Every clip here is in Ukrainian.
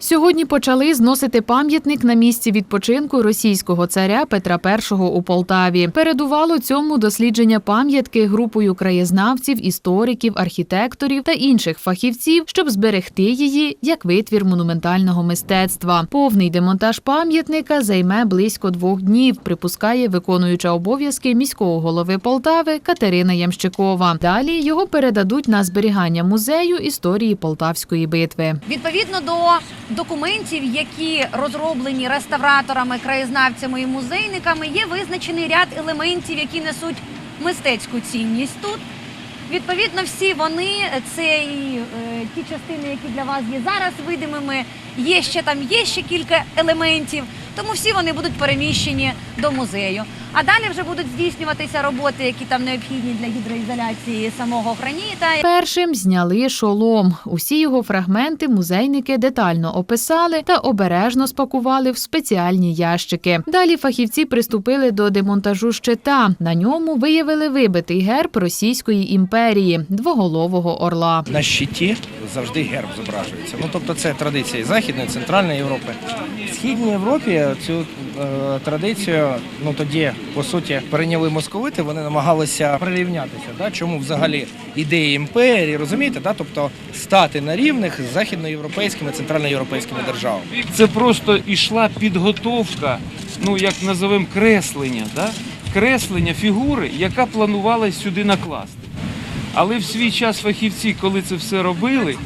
Сьогодні почали зносити пам'ятник на місці відпочинку російського царя Петра І у Полтаві. Передувало цьому дослідження пам'ятки групою краєзнавців, істориків, архітекторів та інших фахівців, щоб зберегти її як витвір монументального мистецтва. Повний демонтаж пам'ятника займе близько двох днів. Припускає виконуюча обов'язки міського голови Полтави Катерина Ямщикова. Далі його передадуть на зберігання музею історії Полтавської битви. Відповідно до документів, які розроблені реставраторами, краєзнавцями і музейниками, є визначений ряд елементів, які несуть мистецьку цінність тут. Відповідно, всі вони це і е, ті частини, які для вас є зараз видимими. Є ще там є ще кілька елементів, тому всі вони будуть переміщені до музею. А далі вже будуть здійснюватися роботи, які там необхідні для гідроізоляції самого граніта. Першим зняли шолом. Усі його фрагменти музейники детально описали та обережно спакували в спеціальні ящики. Далі фахівці приступили до демонтажу щита. На ньому виявили вибитий герб Російської імперії двоголового орла. На щиті завжди герб зображується. Ну тобто це традиція Західної, Центральної Європи. В Східній Європі цю е, традицію, ну тоді по суті перейняли московити. Вони намагалися прирівнятися. Да? Чому взагалі ідея імперії, розумієте? Да? Тобто стати на рівних з західноєвропейськими, центральноєвропейськими державами. Це просто йшла підготовка, ну як називаємо креслення, да? креслення фігури, яка планувалась сюди накласти. Але в свій час фахівці, коли це все робили,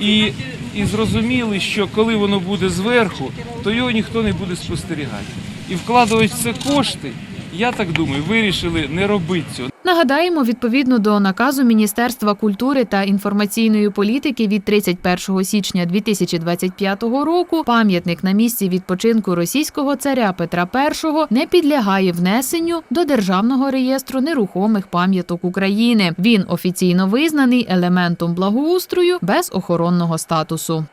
і, і зрозуміли, що коли воно буде зверху, то його ніхто не буде спостерігати. І вкладувати в це кошти, я так думаю, вирішили не робити цього. Нагадаємо, відповідно до наказу Міністерства культури та інформаційної політики від 31 січня 2025 року пам'ятник на місці відпочинку російського царя Петра І не підлягає внесенню до державного реєстру нерухомих пам'яток України. Він офіційно визнаний елементом благоустрою без охоронного статусу.